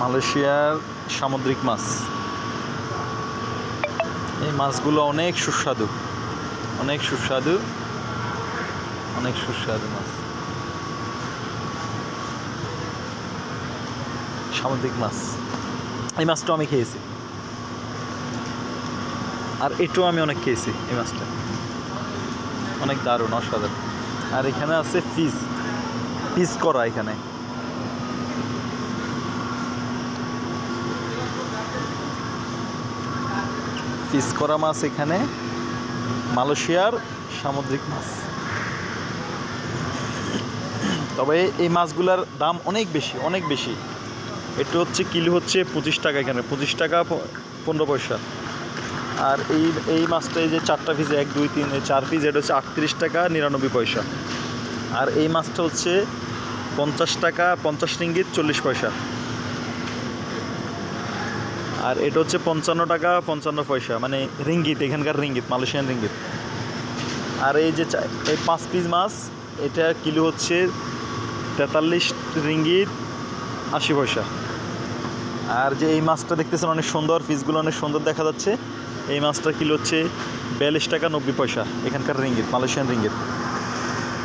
মালয়েশিয়ার সামুদ্রিক মাছ। এই মাছগুলো অনেক সুস্বাদু। অনেক সুস্বাদু। অনেক সুস্বাদু মাছ। সামুদ্রিক মাছ। এই মাছটাও আমি খেয়েছি। আর এটাও আমি অনেক খেয়েছি, এই মাছটা। অনেক দারুণ, অসাধারণ। আর এখানে আছে ফিস পিস করা এখানে। পিস করা মাছ এখানে। মালয়েশিয়ার সামুদ্রিক মাছ। তবে এই মাছগুলার দাম অনেক বেশি অনেক বেশি। এটা হচ্ছে কিলো হচ্ছে পঁচিশ টাকা এখানে, পঁচিশ টাকা পনেরো পয়সা। আর এই এই মাছটা এই যে চারটা পিস এক, দুই, তিন চার পিস এটা হচ্ছে আটত্রিশ টাকা নিরানব্বই পয়সা। আর এই মাছটা হচ্ছে পঞ্চাশ টাকা, পঞ্চাশ রিঙ্গিত চল্লিশ পয়সা। আর এটা হচ্ছে পঞ্চান্ন টাকা, পঞ্চান্ন পয়সা মানে রিঙ্গিত, এখানকার রিঙ্গিত, মালয়েশিয়ান রিঙ্গিত। আর এই যে এই পাঁচ পিস মাছ, এটা কিলো হচ্ছে তেতাল্লিশ রিঙ্গিত, আশি পয়সা। আর যে এই মাছটা দেখতেছেন অনেক সুন্দর, পিসগুলো অনেক সুন্দর দেখা যাচ্ছে। এই মাছটার কিলো হচ্ছে বিয়াল্লিশ টাকা নব্বই পয়সা, এখানকার রিঙ্গিত, মালয়েশিয়ান রিঙ্গিত।